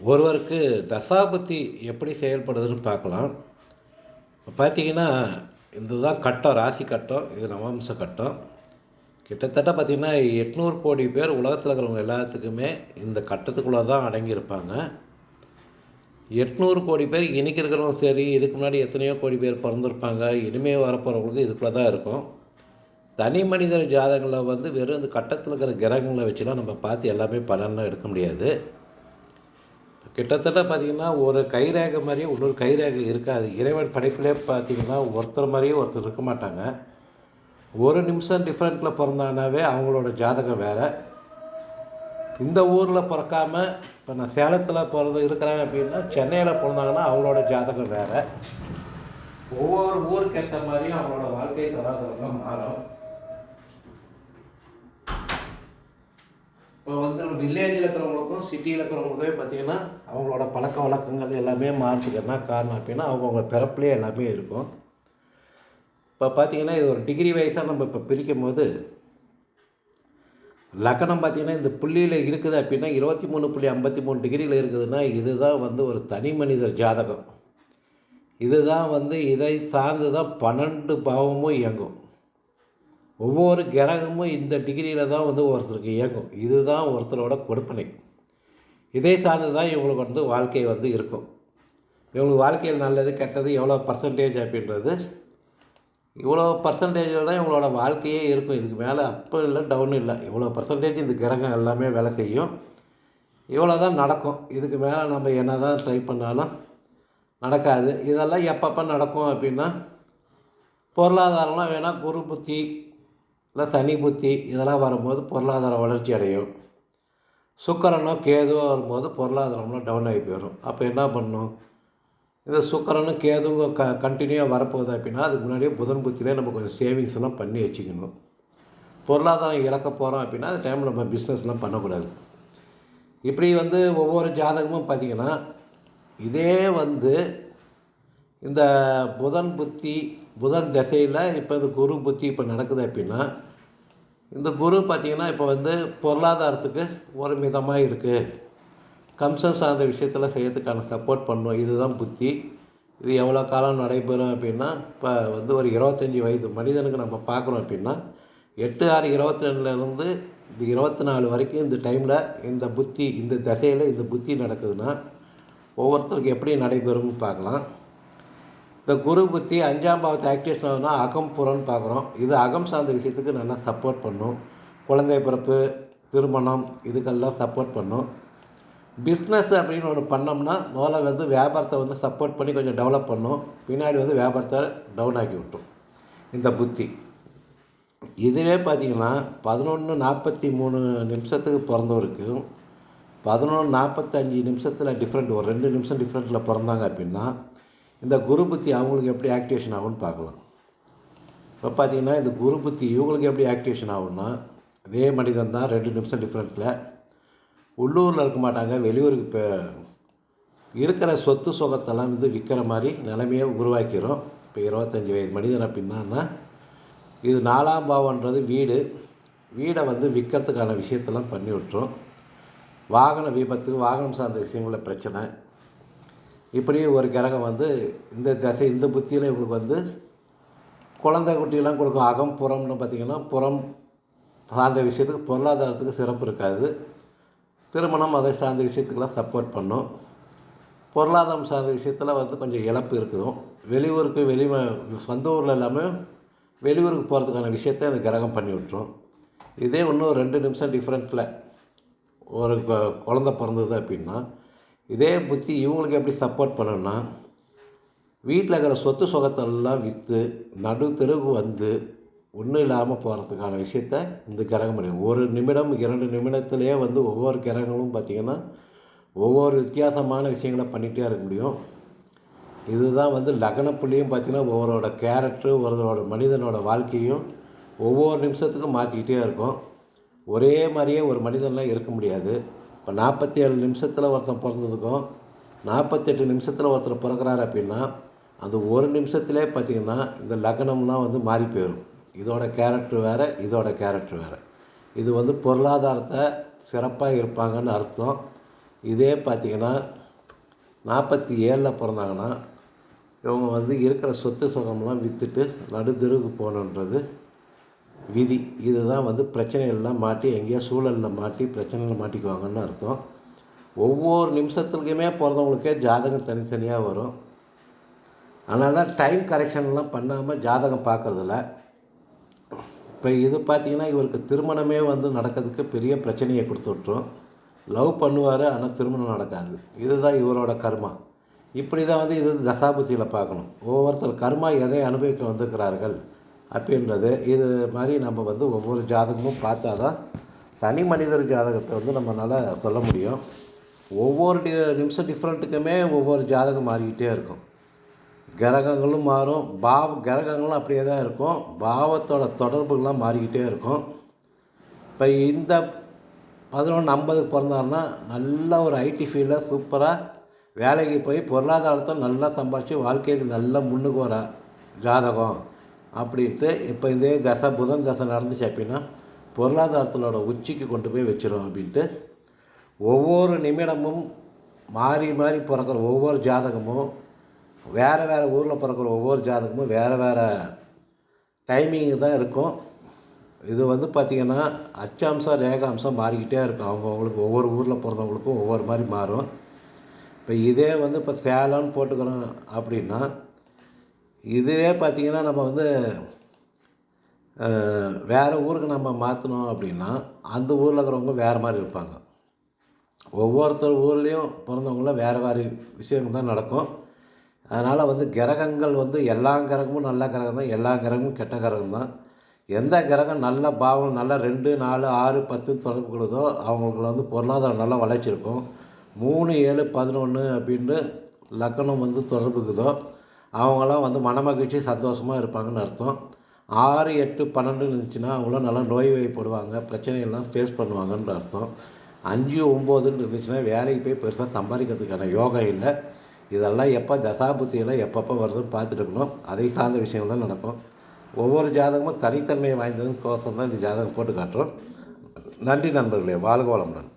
ஒருவருக்கு தசாபத்தி எப்படி செயல்படுதுன்னு பார்க்கலாம். பார்த்திங்கன்னா பார்த்தீங்கன்னா இதுதான் கட்டம் ராசி கட்டம் இது நவம்ச கட்டம். கிட்டத்தட்ட பார்த்திங்கன்னா எட்நூறு கோடி பேர் உலகத்தில் இருக்கிறவங்க எல்லாத்துக்குமே இந்த கட்டத்துக்குள்ளே தான் அடங்கியிருப்பாங்க. எட்நூறு கோடி பேர் இன்றைக்கி இருக்கிறவங்க சரி இதுக்கு முன்னாடி எத்தனையோ கோடி பேர் பிறந்திருப்பாங்க இனிமேல் வரப்போகிறவங்களுக்கு இதுக்குள்ளே தான் இருக்கும். தனி மனிதர் ஜாதகங்களை வந்து வெறும் இந்த கட்டத்தில் இருக்கிற கிரகங்களை வச்சுலாம் நம்ம பார்த்து எல்லாமே பலன்லாம் எடுக்க முடியாது. கிட்டத்தட்ட பார்த்திங்கன்னா ஒரு கைரேகை மாதிரியே இன்னொரு கைரேகை இருக்காது. இறைவன் படைப்பிலே பார்த்திங்கன்னா ஒருத்தர் மாதிரியே ஒருத்தர் இருக்க மாட்டாங்க. ஒரு நிமிஷம் டிஃப்ரெண்ட்டில் பிறந்தானாவே அவங்களோட ஜாதகம் வேறு. இந்த ஊரில் பிறக்காமல் இப்போ நான் சேலத்தில் பிறந்து இருக்கிறேன் அப்படின்னா சென்னையில் பிறந்தாங்கன்னா அவங்களோட ஜாதகம் வேறு. ஒவ்வொரு ஊருக்கு ஏற்ற மாதிரியும் அவங்களோட வாழ்க்கை தராதரம் மாறும். இப்போ வந்து வில்லேஜில் இருக்கிறவங்களுக்கும் சிட்டியில் இருக்கிறவங்களுக்கும் பார்த்திங்கன்னா அவங்களோட பழக்க வழக்கங்கள் எல்லாமே மாறுறதுக்கு என்ன காரணம் அப்படின்னா அவங்கவுங்க பிறப்புலேயே எல்லாமே இருக்கும். இப்போ பார்த்தீங்கன்னா இது ஒரு டிகிரி வைஸாக நம்ம இப்போ பிரிக்கும் போது லக்கணம் பார்த்தீங்கன்னா இந்த புள்ளியில் இருக்குது அப்படின்னா இருபத்தி மூணு புள்ளி ஐம்பத்தி மூணு டிகிரியில் இருக்குதுன்னா இதுதான் வந்து ஒரு தனி மனிதர் ஜாதகம். இதுதான் வந்து இதை சார்ந்து தான் பன்னெண்டு பாவமும் இயங்கும். ஒவ்வொரு கிரகமும் இந்த டிகிரியில் தான் வந்து ஒருத்தருக்கு இயங்கும். இதுதான் ஒருத்தரோட கொடுப்பனை. இதை சார்ந்து தான் இவங்களுக்கு வந்து வாழ்க்கை வந்து இருக்கும். இவங்களுக்கு வாழ்க்கையில் நல்லது கெட்டது எவ்வளோ பர்சன்டேஜ் அப்படின்றது இவ்வளோ பர்சன்டேஜில் தான் இவங்களோட வாழ்க்கையே இருக்கும். இதுக்கு மேலே அப்போ இல்லை டவுன் இல்லை. இவ்வளோ பர்சன்டேஜ் இந்த கிரகம் எல்லாமே வேலை செய்யும். இவ்வளோ தான் நடக்கும். இதுக்கு மேலே நம்ம என்ன தான் ட்ரை பண்ணாலும் நடக்காது. இதெல்லாம் எப்பப்போ நடக்கும் அப்படின்னா பொருளாதாரம்லாம் வேணால் குரு புத்தி இல்லை சனி புத்தி இதெல்லாம் வரும்போது பொருளாதார வளர்ச்சி அடையும். சுக்கரனோ கேதுவோ வரும்போது பொருளாதாரம்லாம் டவுன் ஆகி போயிடும். அப்போ என்ன பண்ணும்? இந்த சுக்கரனும் கேதுவும் க கண்டினியூவாக வரப்போகுது அப்படின்னா அதுக்கு முன்னாடியே புதன் புத்தியிலே நம்ம கொஞ்சம் சேவிங்ஸ் எல்லாம் பண்ணி வச்சுக்கணும். பொருளாதாரம் இறக்க போகிறோம் அப்படின்னா அந்த டைமில் நம்ம பிஸ்னஸ்லாம் பண்ணக்கூடாது. இப்படி வந்து ஒவ்வொரு ஜாதகமும் பார்த்திங்கன்னா இதே வந்து இந்த புதன் புத்தி புதன் திசையில் இப்போ இந்த குரு புத்தி இப்போ நடக்குது அப்படின்னா இந்த குரு பார்த்திங்கன்னா இப்போ வந்து பொருளாதாரத்துக்கு ஒரு மிதமாக இருக்குது கம்சன் சார்ந்த விஷயத்தில் செய்யறதுக்கான சப்போர்ட் பண்ணும். இதுதான் புத்தி. இது எவ்வளோ காலம் நடைபெறும் அப்படின்னா இப்போ வந்து ஒரு இருபத்தஞ்சி வயது மனிதனுக்கு நம்ம பார்க்குறோம் அப்படின்னா எட்டு ஆறு இருபத்தி ரெண்டுலேருந்து இந்த இருபத்தி நாலு வரைக்கும் இந்த டைமில் இந்த புத்தி இந்த திசையில் இந்த புத்தி நடக்குதுன்னா ஒவ்வொருத்தருக்கு எப்படி நடைபெறும்னு பார்க்கலாம். இந்த குரு புத்தி அஞ்சாம் பாவத்தை ஆக்டிவேஷன் ஆகுதுன்னா அகம் புறம்னு பார்க்குறோம். இது அகம் சார்ந்த விஷயத்துக்கு நல்லா சப்போர்ட் பண்ணும். குழந்தை பிறப்பு திருமணம் இதுக்கெல்லாம் சப்போர்ட் பண்ணும். பிஸ்னஸ் அப்படின்னு ஒன்று பண்ணோம்னா முதல்ல வந்து வியாபாரத்தை வந்து சப்போர்ட் பண்ணி கொஞ்சம் டெவலப் பண்ணும். பின்னாடி வந்து வியாபாரத்தை டவுன் ஆக்கி விட்டும். இந்த புத்தி. இதுவே பார்த்திங்கன்னா பதினொன்று நாற்பத்தி மூணு நிமிஷத்துக்கு பிறந்தவருக்கும் பதினொன்று நாற்பத்தஞ்சு நிமிஷத்தில் டிஃப்ரெண்ட் ஒரு ரெண்டு நிமிஷம் டிஃப்ரெண்ட்டில் பிறந்தாங்க அப்படின்னா இந்த குரு புத்தி அவங்களுக்கு எப்படி ஆக்டிவேஷன் ஆகும்னு பார்க்கலாம். இப்போ பார்த்தீங்கன்னா இந்த குரு புத்தி இவங்களுக்கு எப்படி ஆக்டிவேஷன் ஆகும்னா அதே மனிதன் தான் ரெண்டு நிமிஷம் டிஃப்ரெண்ட்டில் உள்ளூரில் இருக்க மாட்டாங்க வெளியூருக்கு இப்போ இருக்கிற சொத்து சுகத்தெல்லாம் வந்து விற்கிற மாதிரி நிலைமையை உருவாக்கிறோம் இப்போ இருபத்தஞ்சி வயது மனிதன் அப்படின்னா இது நாலாம் பாவன்றது வீடு. வீடை வந்து விற்கிறதுக்கான விஷயத்தெல்லாம் பண்ணி விட்டுரும். வாகன விபத்து வாகனம் சார்ந்த விஷயங்களில் பிரச்சனை. இப்படி ஒரு கிரகம் வந்து இந்த தசை இந்த புத்தியில் இவங்களுக்கு வந்து குழந்தை குட்டியெல்லாம் கொடுக்கும். அகம் புறம்னு பார்த்திங்கன்னா புறம் சார்ந்த விஷயத்துக்கு பொருளாதாரத்துக்கு சிறப்பு இருக்காது. திருமணம் அதை சார்ந்த விஷயத்துக்கெல்லாம் சப்போர்ட் பண்ணும். பொருளாதாரம் சார்ந்த விஷயத்தில் வந்து கொஞ்சம் இழப்பு இருக்கும் வெளியூருக்கு வெளி சொந்த ஊரில் இல்லாமல் வெளியூருக்கு போகிறதுக்கான விஷயத்த அந்த கிரகம் பண்ணி விட்டுரும். இதே இன்னும் ரெண்டு நிமிஷம் டிஃப்ரென்ஸில் ஒரு குழந்த பிறந்தது அப்படின்னா இதே புத்தி இவங்களுக்கு எப்படி சப்போர்ட் பண்ணணும்னா வீட்டில் இருக்கிற சொத்து சுகத்தெல்லாம் விற்று நடு தெருவுக்கு வந்து ஒன்றும் இல்லாமல் போகிறதுக்கான விஷயத்த இந்த கிரகம் பண்ணி ஒரு நிமிடம் இரண்டு நிமிடத்துலேயே வந்து ஒவ்வொரு கிரகங்களும் பார்த்திங்கன்னா ஒவ்வொரு வித்தியாசமான விஷயங்களை பண்ணிகிட்டே இருக்க முடியும். இதுதான் வந்து லக்னப்புள்ளியும் பார்த்திங்கன்னா ஒவ்வொருவரோட கேரக்டரு ஒருவரோட மனிதனோட வாழ்க்கையும் ஒவ்வொரு நிமிஷத்துக்கும் மாற்றிக்கிட்டே இருக்கும். ஒரே மாதிரியே ஒரு மனிதன்லாம் இருக்க முடியாது. இப்போ நாற்பத்தி ஏழு நிமிஷத்தில் ஒருத்தன் பிறந்ததுக்கும் நாற்பத்தெட்டு நிமிஷத்தில் ஒருத்தர் பிறக்கிறாரு அப்படின்னா அந்த ஒரு நிமிஷத்துலே பார்த்திங்கன்னா இந்த லக்னம்லாம் வந்து மாறி போயிடும் இதோட கேரக்டர் வேறு இதோட கேரக்டர் வேறு. இது வந்து பொருளாதாரத்தை சிறப்பாக இருப்பாங்கன்னு அர்த்தம். இதே பார்த்திங்கன்னா நாற்பத்தி ஏழில் பிறந்தாங்கன்னா இவங்க வந்து இருக்கிற சொத்து சுகம்லாம் விற்றுட்டு நடுத்தெருவுக்கு போகணுன்றது விதி. இதுதான் வந்து பிரச்சனைகள்லாம் மாட்டி எங்கேயோ சூழலில் மாட்டி பிரச்சனையில் மாட்டிக்குவாங்கன்னு அர்த்தம். ஒவ்வொரு நிமிஷத்துக்குமே பிறந்தவங்களுக்கே ஜாதகம் தனித்தனியாக வரும். ஆனால் தான் டைம் கரெக்ஷன்லாம் பண்ணாமல் ஜாதகம் பார்க்குறதில்ல. இப்போ இது பார்த்தீங்கன்னா இவருக்கு திருமணமே வந்து நடக்கிறதுக்கு பெரிய பிரச்சனையை கொடுத்து விட்ரும் லவ் பண்ணுவார் ஆனால் திருமணம் நடக்காது. இதுதான் இவரோட கர்மா. இப்படி தான் வந்து இது தசாபுத்தியில் பார்க்கணும். ஒவ்வொருத்தர் கர்மா எதை அனுபவிக்க வந்திருக்கிறார்கள்? அப்படின்றது இது மாதிரி நம்ம வந்து ஒவ்வொரு ஜாதகமும் பார்த்தா தான் தனி மனிதர் ஜாதகத்தை வந்து நம்மளால் சொல்ல முடியும். ஒவ்வொரு டி நிமிஷம் டிஃப்ரெண்ட்டுக்குமே ஒவ்வொரு ஜாதகம் மாறிக்கிட்டே இருக்கும். கிரகங்களும் மாறும். பாவ கிரகங்களும் அப்படியே தான் இருக்கும். பாவத்தோட தொடர்புகள்லாம் மாறிக்கிட்டே இருக்கும். இப்போ இந்த பதினொன்று ஐம்பதுக்கு பிறந்தாருன்னா நல்ல ஒரு ஐடி ஃபீல்டில் சூப்பராக வேலைக்கு போய் பொருளாதாரத்தை நல்லா சம்பாதிச்சு வாழ்க்கைக்கு நல்லா முன்னுக்கு வர ஜாதகம். அப்படின்ட்டு இப்போ இதே தசை புதன் தசை நடந்துச்சு அப்படின்னா பொருளாதாரத்திலோட உச்சிக்கு கொண்டு போய் வச்சிடும் அப்படின்ட்டு ஒவ்வொரு நிமிடமும் மாறி மாறி பிறக்கிற ஒவ்வொரு ஜாதகமும் வேறு வேறு ஊரில் பிறக்கிற ஒவ்வொரு ஜாதகமும் வேறு வேறு டைமிங்கு தான் இருக்கும். இது வந்து பார்த்திங்கன்னா அச்சாம்சம் ரேகாம்சம் மாறிக்கிட்டே இருக்கும். அவங்கவுங்களுக்கு ஒவ்வொரு ஊரில் பிறந்தவங்களுக்கும் ஒவ்வொரு மாதிரி மாறும். இப்போ இதே வந்து இப்போ சேலம்னு போட்டுக்கிறோம் அப்படின்னா இதுவே பார்த்திங்கன்னா நம்ம வந்து வேறு ஊருக்கு நம்ம மாற்றினோம் அப்படின்னா அந்த ஊரில் இருக்கிறவங்க வேறு மாதிரி இருப்பாங்க. ஒவ்வொருத்தர் ஊர்லேயும் பிறந்தவங்களாம் வேறு வேறு விஷயங்கள் தான் நடக்கும். அதனால் வந்து கிரகங்கள் வந்து எல்லா கிரகமும் நல்ல கிரகம் தான் எல்லா கிரகமும் கெட்ட கிரகம் தான். எந்த கிரகம் நல்ல பாவம் நல்ல ரெண்டு நாலு ஆறு பத்து தொடர்பு கொடுதோ அவங்களுக்கு வந்து பொருளாதாரம் நல்லா வளர்ச்சி இருக்கும். மூணு ஏழு பதினொன்று அப்படின்னு லக்கணம் வந்து தொடர்புக்குதோ அவங்களாம் வந்து மனமகிழ்ச்சி சந்தோஷமாக இருப்பாங்கன்னு அர்த்தம். ஆறு எட்டு பன்னெண்டுன்னு இருந்துச்சுன்னா அவங்களாம் நல்லா நோய் வாய்ப்படுவாங்க பிரச்சனைகள்லாம் ஃபேஸ் பண்ணுவாங்கன்ற அர்த்தம். அஞ்சு ஒம்போதுன்னு இருந்துச்சுன்னா வேலைக்கு போய் பெருசாக சம்பாதிக்கிறதுக்கான யோகா இல்லை. இதெல்லாம் எப்போ தசாபுத்தியெல்லாம் எப்பப்போ வருதுன்னு பார்த்துட்டு இருக்கணும். அதை சார்ந்த விஷயங்கள் தான் நடக்கும். ஒவ்வொரு ஜாதகமும் தனித்தன்மையை வாய்ந்ததுன்னு கோசம் தான் இந்த ஜாதகம் போட்டு காட்டுறோம். நன்றி நண்பர்களே வாழ்க வளமுடன்.